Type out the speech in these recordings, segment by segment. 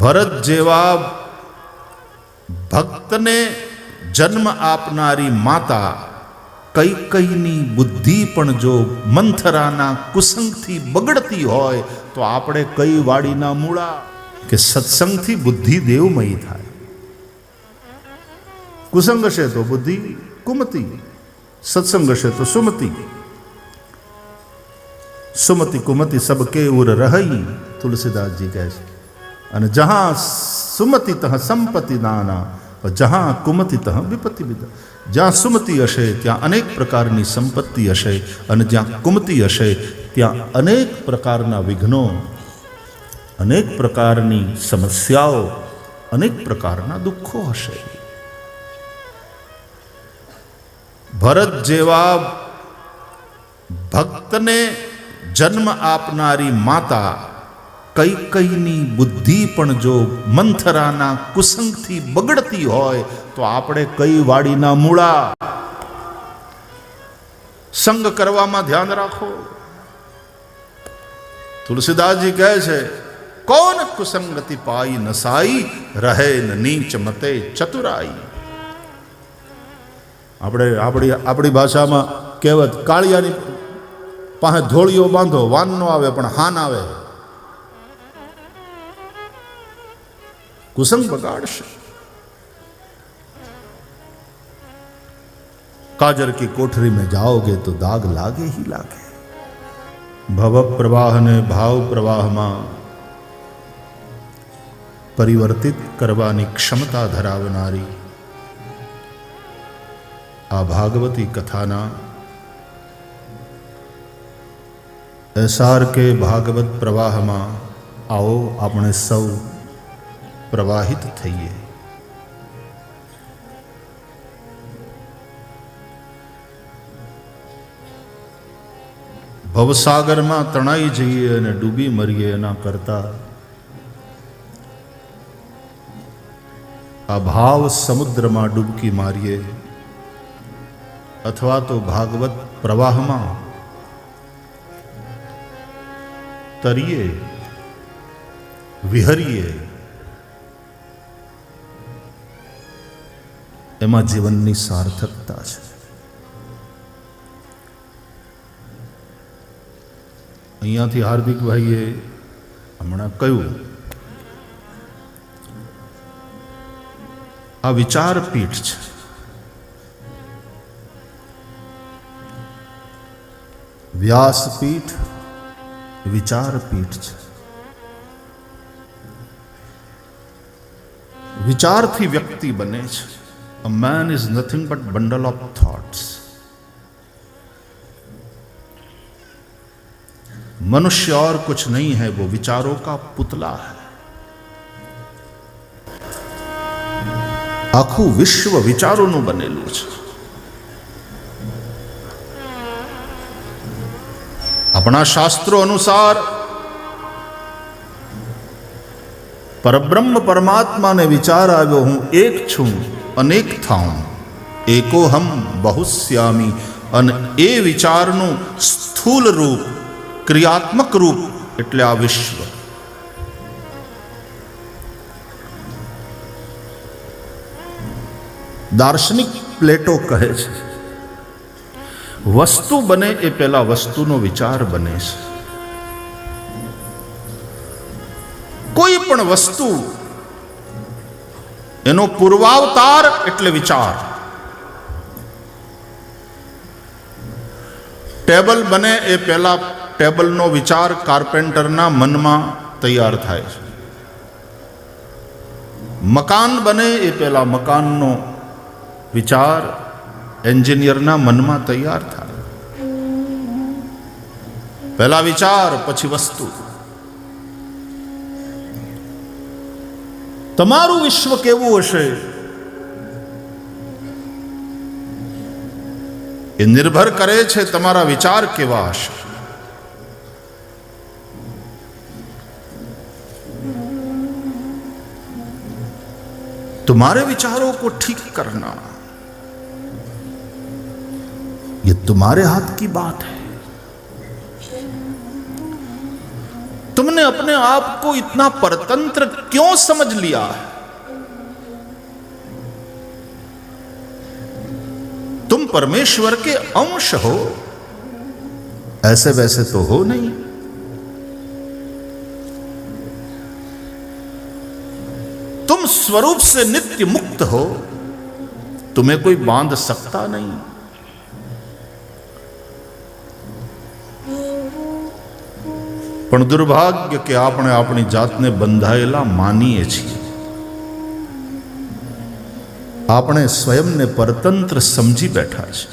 ભરત જેવા ભક્તને જન્મ આપનારી માતા કઈ કઈની બુદ્ધિ પણ જો મંથરાના કુસંગથી બગડતી હોય, તો આપણે કઈ વાડીના મૂળા? કે સત્સંગથી બુદ્ધિ દેવમયી થાય. કુસંગ હશે તો બુદ્ધિ કુમતી, સત્સંગ હશે તો સુમતી. સુમતી કુમતી સબ ઉર રહી, તુલસીદાસજી કહે છે. અને જહાં સુમતિ તહ સંપત્તિ નાના જહાં કુમતિ તહ વિપત્તિ વિદા. જ્યાં સુમતિ હશે, ત્યાં અનેક પ્રકારની સંપત્તિ હશે અને જ્યાં કુમતિ હશે, ત્યાં અનેક પ્રકારના વિઘ્નો, અનેક પ્રકારની સમસ્યાઓ, અનેક પ્રકારના દુઃખો હશે. ભરત જેવા ભક્તને જન્મ આપનારી માતા કઈ કઈની બુદ્ધિ પણ જો મંથરાના કુસંગથી બગડતી હોય, તો આપણે કઈ વાડીના મૂળા સંગ કરવામાં ધ્યાન રાખો. તુલસીદાસજી કહે છે, કોણ કુસંગતિ પાઈ નસાઈ, રહે નીચ મતે ચતુરાઈ. આપણે આપણી આપણી ભાષામાં કહેવત, કાળિયાની પાસે ધોળીઓ બાંધો વાન નો આવે પણ હાન આવે. કુસંગ બગાડશે काजर की कोठरी में जाओगे तो दाग लागे ही लागे ભવ પ્રવાહને ભાવ પ્રવાહમાં પરિવર્તિત કરવાની ક્ષમતા ધરાવનારી આ ભાગવતી કથાના એસાર કે ભાગવત પ્રવાહમાં આવો આપણે સૌ પ્રવાહિત થઈએ. ભવસાગરમાં તણાઈ જઈએ અને ડૂબી મરીએ એના કરતા આ ભાવ સમુદ્રમાં ડૂબકી મારીએ અથવા તો ભાગવત પ્રવાહમાં તરીએ, વિહરીએ એમાં જીવનની સાર્થકતા છે. અહીંયાથી હાર્દિકભાઈએ હમણાં કહ્યું, આ વિચારપીઠ છે. વ્યાસપીઠ, વિચારપીઠ છે. વિચારથી વ્યક્તિ બને છે. a man is nothing but bundle of thoughts मनुष्य और कुछ नहीं है वो विचारों का पुतला है આખું વિશ્વ વિચારોનું બનેલું છે આપણા શાસ્ત્રો અનુસાર પરબ્રહ્મ પરમાત્માને વિચાર આવ્યો હું એક છું અનેક થાઉં એકો હમ બહુશ્યામી અને એ વિચારનું સ્થૂલ રૂપ ક્રિયાત્મક રૂપ એટલે આ વિશ્વ દાર્શનિક પ્લેટો કહે છે વસ્તુ બને એ પેલા વસ્તુનો વિચાર બને છે કોઈ પણ વસ્તુ એનો પૂર્વાવતાર એટલે વિચાર. ટેબલ બને એ પહેલા ટેબલનો વિચાર કાર્પેન્ટરના મનમાં તૈયાર થાય છે. મકાન બને એ પહેલા મકાનનો વિચાર એન્જિનિયરના મનમાં તૈયાર થાય. પહેલા વિચાર, પછી વસ્તુ. તમારું વિશ્વ કેવું હશે એ નિર્ભર કરે છે તમારા વિચાર કેવા હશે तुम्हारे विचारों को ठीक करना ये तुम्हारे हाथ की बात है तुमने अपने आप को इतना परतंत्र क्यों समझ लिया? तुम परमेश्वर के अंश हो। ऐसे वैसे तो हो नहीं। तुम स्वरूप से नित्य मुक्त हो। तुम्हें कोई बाँध सकता नहीं। પણ દુર્ભાગ્ય કે આપણે આપણી જાતને બંધાયેલા માનીએ છીએ આપણે સ્વયંને પરતંત્ર સમજી બેઠા છે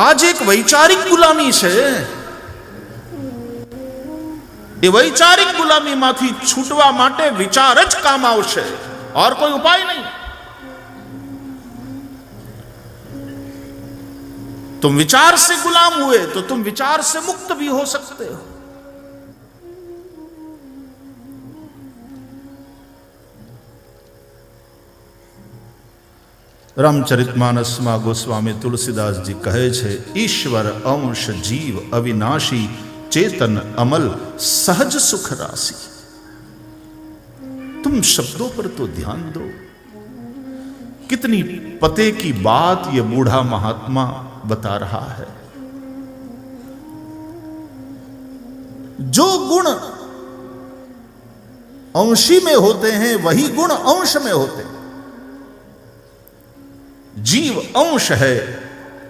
આજ એક વૈચારિક ગુલામી છે એ વૈચારિક ગુલામીમાંથી છૂટવા માટે વિચાર જ કામ આવશે ઓર કોઈ ઉપાય નહીં तुम विचार से गुलाम हुए तो तुम विचार से मुक्त भी हो सकते हो રામચરિતમાનસમાં ગોસ્વામી તુલસીદાસજી કહે છે ઈશ્વર અંશ જીવ અવિનાશી चेतन अमल सहज सुख राशि तुम शब्दों पर तो ध्यान दो कितनी पते की बात ये बूढ़ा महात्मा बता रहा है जो गुण अंशी में होते हैं वही गुण अंश में होते हैं जीव अंश है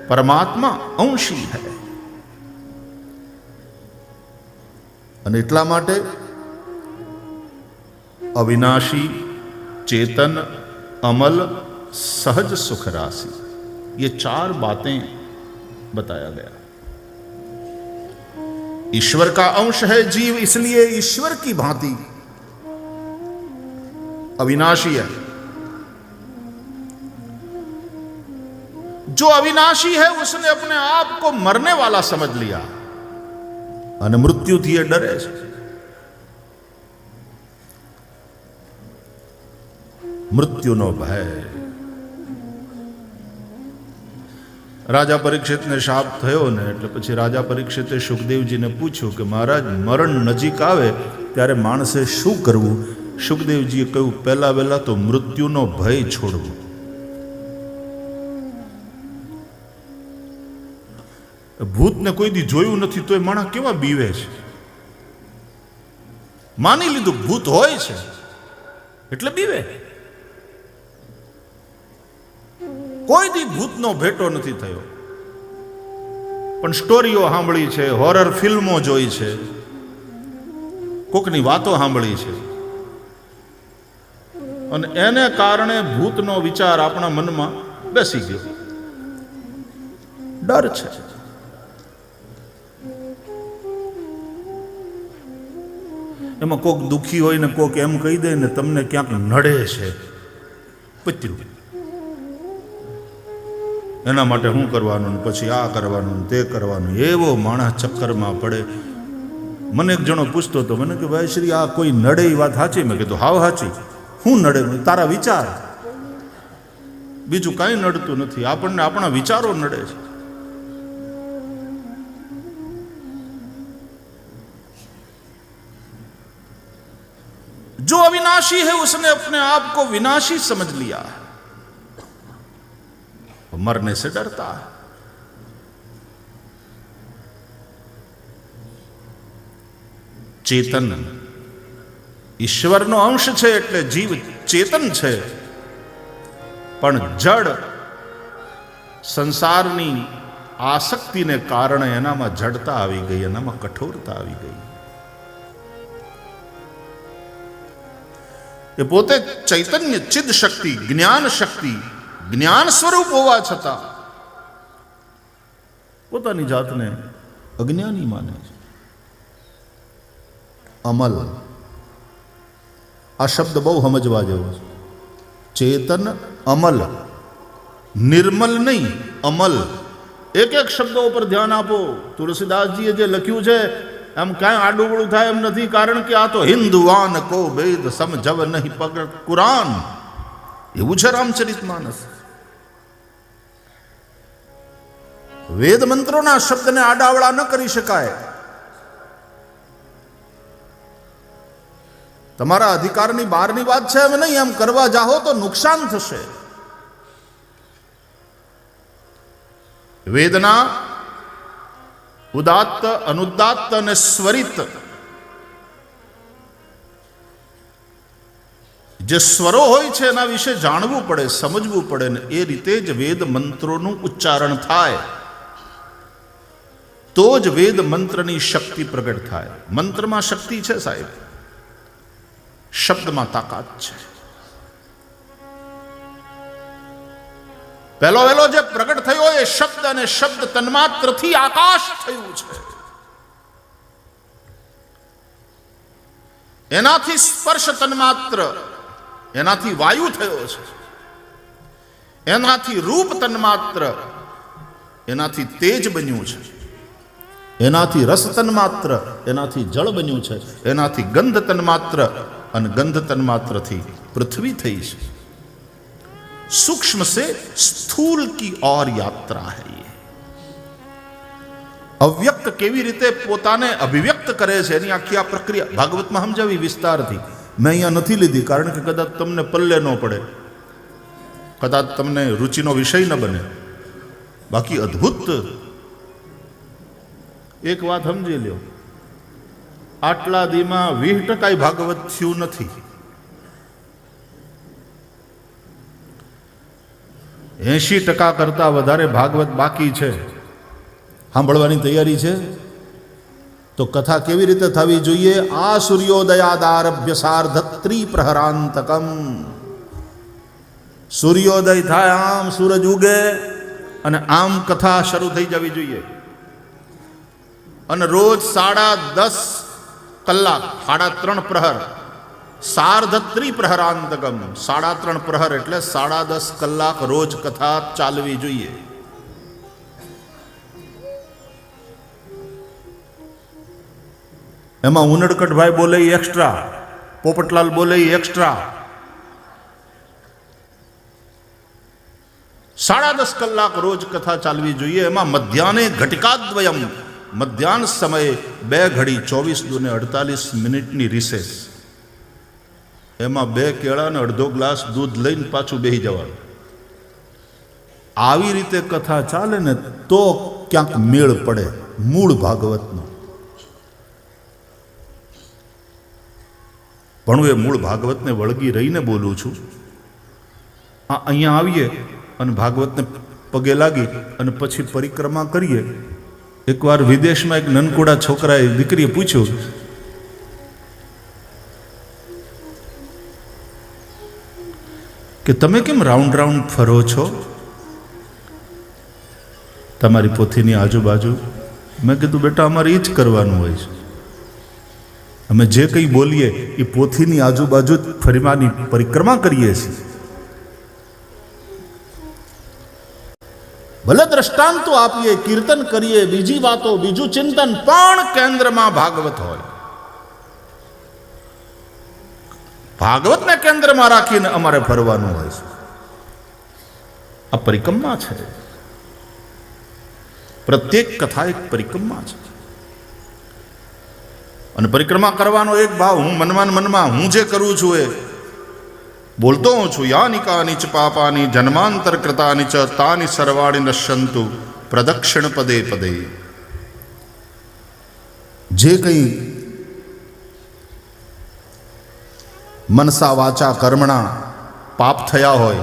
परमात्मा अंशी है અને એટલા માટે अविनाशी चेतन अमल सहज सुख राशि ये चार बातें बताया गया ईश्वर का अंश है जीव इसलिए ईश्वर की भांति अविनाशी है जो अविनाशी है उसने अपने आप को मरने वाला समझ लिया અને મૃત્યુથી એ ડરે છે મૃત્યુનો ભય રાજા પરીક્ષિતને શાપ થયો ને એટલે પછી રાજા પરીક્ષિતે સુખદેવજીને પૂછ્યું કે મહારાજ મરણ નજીક આવે ત્યારે માણસે શું કરવું સુખદેવજીએ કહ્યું પહેલા વહેલા તો મૃત્યુનો ભય છોડવું ભૂતને કોઈ દી જોયું નથી તો એ માણસ કેવા બીવે છે? માની લીધું ભૂત હોય છે, એટલે બીવે. કોઈ દી ભૂતનો ભેટો નથી થયો. પણ સ્ટોરીઓ સાંભળી છે હોરર ફિલ્મો જોઈ છે, કોકની વાતો સાંભળી છે. અને એને કારણે ભૂતનો વિચાર આપણા મનમાં બેસી ગયો. ડર છે. એમાં કોક દુઃખી હોય ને કોક એમ કહી દે ને તમને ક્યાંક નડે છે. પત્યું. એના માટે શું કરવાનું પછી આ કરવાનું તે કરવાનું. એવો માણસ ચક્કરમાં પડે. મને એક જણો પૂછતો હતો, મને કે, ભાઈ શ્રી, આ કોઈ નડે એ વાત સાચી? મેં કીધું, હાવ સાચી. હું નડે? તારા વિચાર. બીજું કાંઈ નડતું નથી. આપણને આપણા વિચારો નડે છે. जो अविनाशी है उसने अपने आप को विनाशी समझ लिया है वो मरने से डरता है ચેતન ઈશ્વરનો અંશ છે એટલે જીવ ચેતન છે પણ જડ સંસારની આસક્તિને કારણે એનામાં જડતા આવી ગઈ એનામાં કઠોરતા આવી ગઈ એ પોતે ચૈતન્ય ચિદ શક્તિ જ્ઞાન શક્તિ જ્ઞાન સ્વરૂપ હોવા છતાં પોતાની જાતને અજ્ઞાની માને છે અમલ આ શબ્દ બહુ સમજવા જેવો છે ચેતન અમલ નિર્મલ નહીં અમલ એક એક શબ્દો ઉપર ધ્યાન આપો તુલસીદાસજીએ જે લખ્યું છે એમ કાંઈ આડુબડું થાય એમ નથી, કારણ કે આ તો હિન્દુવાન કો વેદ સમજવ નહીં પગ કુરાન. એવું છે રામચરિત માનસ. વેદ મંત્રોના શબ્દને આડાવડા ન કરી શકાય. તમારા અધિકારની બહારની વાત છે એમ નહીં એમ કરવા જાહો તો નુકસાન થશે. વેદના ઉદાત્ત અનુદાત્ત અને સ્વરિત જે સ્વરો હોય છે એના વિશે જાણવું પડે સમજવું પડે ને એ રીતે જ વેદ મંત્રોનું ઉચ્ચારણ થાય તો જ વેદ મંત્રની શક્તિ પ્રગટ થાય મંત્રમાં શક્તિ છે સાહેબ શબ્દમાં તાકાત છે પહેલો વહેલો જે પ્રગટ થયો એ શબ્દ અને શબ્દ તન્માત્રથી આકાશ થયું છે. એનાથી સ્પર્શ તન્માત્ર, એનાથી વાયુ થયો છે. એનાથી રૂપ તન્માત્ર, એનાથી તેજ બન્યું છે. એનાથી રસ તન્માત્ર, એનાથી જળ બન્યું છે. એનાથી ગંધ તન્માત્ર અને ગંધ તન્માત્રથી પૃથ્વી થઈ છે. सूक्ष्म से स्थूल की ओर યાત્રા है ये અવ્યક્ત કેવી રીતે પોતાને અભિવ્યક્ત કરે છે એની આખી આ પ્રક્રિયા ભાગવતમાં સમજાવી વિસ્તારથી મેં અહીંયા નથી લીધી કારણ કે કદાચ તમને પલ્લે ન પડે કદાચ તમને રુચિનો વિષય ન બને બાકી અદ્ભુત એક વાત સમજી લ્યો આટલા દીમાં વીસ ટકા ભાગવત થયું નથી એંશી ટકા કરતાં વધારે ભાગવત બાકી છે. સાંભળવાની તૈયારી છે? તો કથા કેવી રીતે થવી જોઈએ? આ સૂર્યોદયાદારભ્ય સાર્ધત્રી પ્રહરાંતકમ. સૂર્યોદય થાય આમ સૂરજ ઉગે અને આમ કથા શરૂ થઈ જવી જોઈએ. અને રોજ સાડા દસ કલાક, સાડા ત્રણ પ્રહર સાર્ધત્રી પ્રહરાંતકમ. સાડા ત્રણ પ્રહર એટલે સાડા દસ કલાક રોજ કથા ચાલવી જોઈએ. એમાં ઉનડકટભાઈ બોલે એક્સ્ટ્રા પોપટલાલ બોલે એક્સ્ટ્રા સાડા દસ કલાક રોજ કથા ચાલવી જોઈએ, એમાં મધ્યાહને ઘટિકાદ્વયમ. મધ્યાહન સમયે બે ઘડી ચોવીસ દુને અડતાલીસ મિનિટની રિસેસ એમાં બે કેળા અને અડધો ગ્લાસ દૂધ લઈને પાછું બેસી જવાનું. આવી રીતે કથા ચાલે ને તો ક્યાંક મેળ પડે, મૂળ ભાગવતનો. પણ હું એ મૂળ ભાગવતને વળગી રહીને બોલું છું. આ અહીંયા આવીએ અને ભાગવતને પગે લાગી અને પછી પરિક્રમા કરીએ. એકવાર વિદેશમાં એક નનકુડા છોકરાએ દીકરીએ પૂછ્યું કે તમે કેમ રાઉન્ડ રાઉન્ડ ફરો છો? તમારી પોથીની આજુબાજુ મેં કીધું, બેટા, અમારે એ જ કરવાનું હોય છે. અમે જે કંઈ બોલીએ એ પોથીની આજુબાજુ જ ફરીમાની પરિક્રમા કરીએ છીએ. ભલે દ્રષ્ટાંતો આપીએ, કીર્તન કરીએ, બીજી વાતો, બીજું ચિંતન, પણ કેન્દ્રમાં ભાગવત હોય. ભાગવતને કેન્દ્રમાં રાખીને અમારે ફરવાનું હોય છે. આ પરિક્રમા છે. પ્રત્યેક કથા એક પરિક્રમા છે. અને પરિક્રમા કરવાનો એક ભાવ હું મનમાં મનમાં હું જે કરું છું એ બોલતો હું છું યાનિકાની ચ પાપાની જન્માંતર કૃતાની ચ તાની સર્વાણી નશ્યંતુ પ્રદક્ષિણ પદે પદે. જે કંઈ મનસા વાચા કર્મણા, પાપ થયા હોય,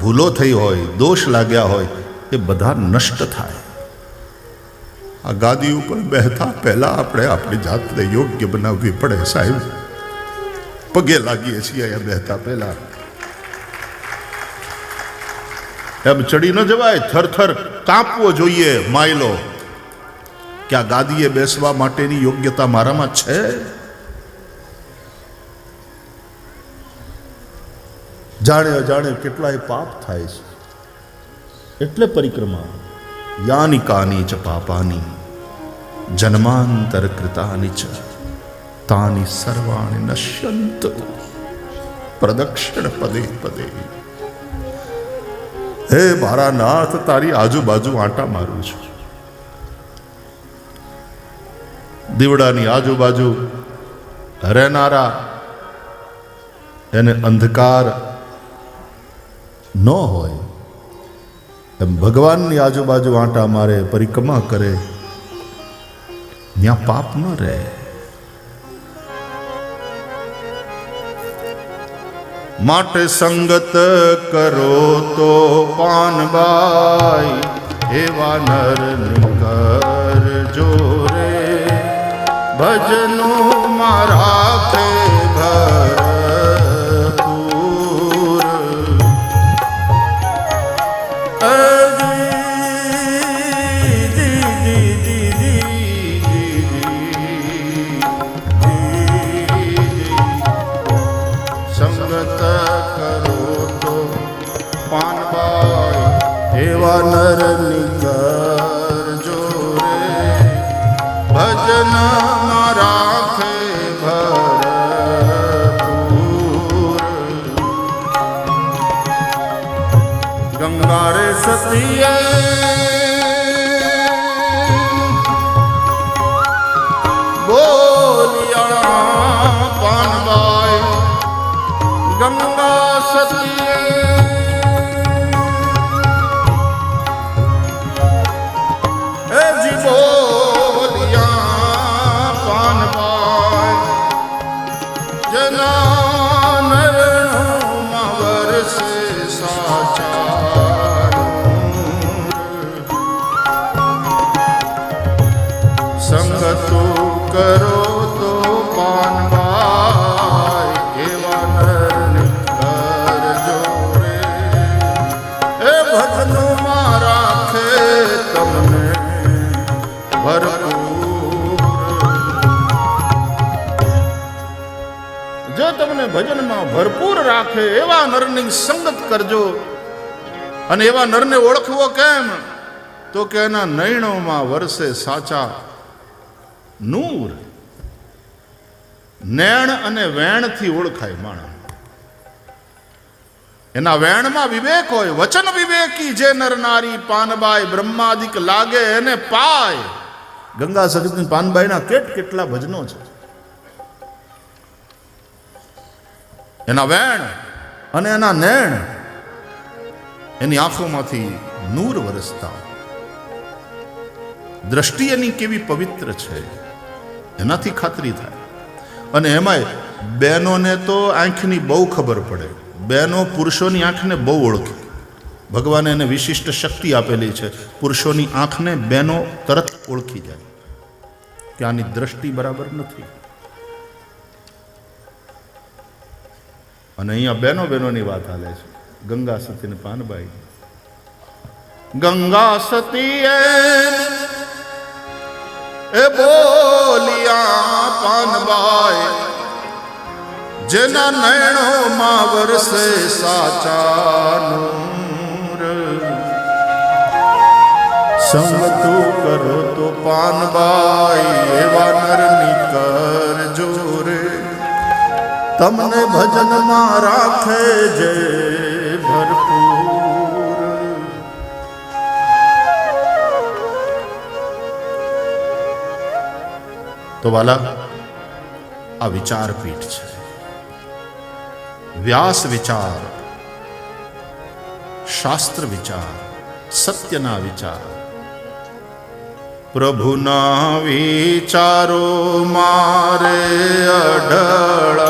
ભૂલો થઈ હોય, દોષ લાગ્યા હોય, એ બધા નષ્ટ થાય. આ ગાદી ઉપર બેહતા પહેલા આપણે આપણી જાતને યોગ્ય બનાવવી પડે સાહેબ. પગે લાગીએ છીએ અહીંયા બેહતા પહેલા. એમ ચડી ન જવાય, થરથર કાંપવો જોઈએ માયલો. કે આ ગાદીએ બેસવા માટેની યોગ્યતા મારામાં છે? જાણે અજાણે કેટલાય પાપ થાય છે. એટલે પરિક્રમા યાની કાની ચ પાપાની, જન્માંતર કૃતાની ચ, તાની સર્વાણી નશ્યંત પ્રદક્ષિણ પદે પદે. હે મારા નાથ તારી આજુબાજુ આંટા મારું છું. દીવડાની આજુબાજુ રહેનારા, એને અંધકાર ન હોય, એમ ભગવાનની આજુબાજુ આંટા મારે પરિક્રમા કરે, ત્યાં પાપ ન રહે. માટે સંગત કરો તો પાનબાઈ એવા નર કરજો જોરે. ભજનો મારા પે પાનબાઈ એવા નર નિકર જોરે ભજન રાખે ભરપૂર. ગંગા રે ભજનમાં ભરપૂર રાખે એવા નરની સંગત કરજો. અને એવા નરને ઓળખવો કેમ? તો કે એના નયણોમાં વરસે સાચા નૂર. નેણ અને વેણથી ઓળખાય માણસ. એના વેણમાં વિવેક હોય, વચન વિવેકી, જે નર નારી પાનબાઈ બ્રહ્માદિક લાગે એને પાય. ગંગા સગતની પાનબાઈના કેટ કેટલા ભજનો છે. એના વેણ અને એના નેણ એની આંખોમાંથી નૂર વરસતા. દ્રષ્ટિ એની કેવી પવિત્ર છે, એનાથી ખાતરી થાય. અને એમાંય બહેનોને તો આંખની બહુ ખબર પડે. બહેનો પુરુષોની આંખને બહુ ઓળખે. ભગવાને એને વિશિષ્ટ શક્તિ આપેલી છે. પુરુષોની આંખને બહેનો તરત ઓળખી જાય. કે આની દ્રષ્ટિ બરાબર નથી. અને અહીંયા બહેનો બહેનોની વાત હાલે છે. ગંગા સતી ને પાનબાઈ. ગંગા સતી એ બોલિયા પાનબાઈ, જેના નયણોમાં વરસે સાચા નૂર સંગતું કરો તો પાનબાઈ, એવા નરની કર જોરે તમને ભજનમાં રાખે જે ભરપૂર. તો વાલા, આ વિચારપીઠ છે. વ્યાસ વિચાર, શાસ્ત્ર વિચાર, સત્યના વિચાર. પ્રભુના વિચારો મારે અઢળ